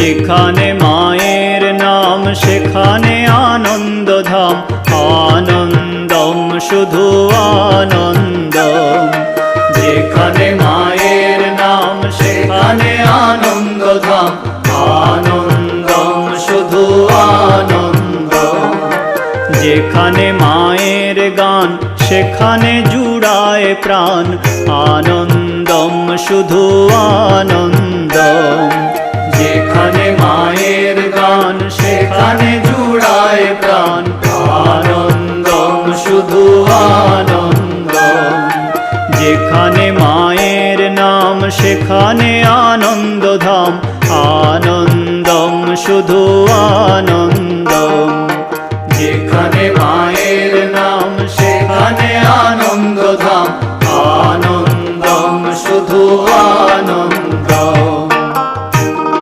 যেখানে মায়ের নাম, সেখানে আনন্দধাম। আনন্দম, শুধু আনন্দম। যেখানে মায়ের নাম, সেখানে আনন্দধাম। আনন্দম, শুধু আনন্দম। যেখানে মায়ের গান, সেখানে জুড়ায় প্রাণ। আনন্দম, শুধু আনন্দম। সেখানে জুড়ায় প্রাণ। আনন্দম, শুধু আনন্দম। যেখানে মায়ের নাম, সেখানে আনন্দধাম। আনন্দম, শুধু আনন্দম। যেখানে মায়ের নাম, সেখানে আনন্দধাম। আনন্দম, শুধু আনন্দম।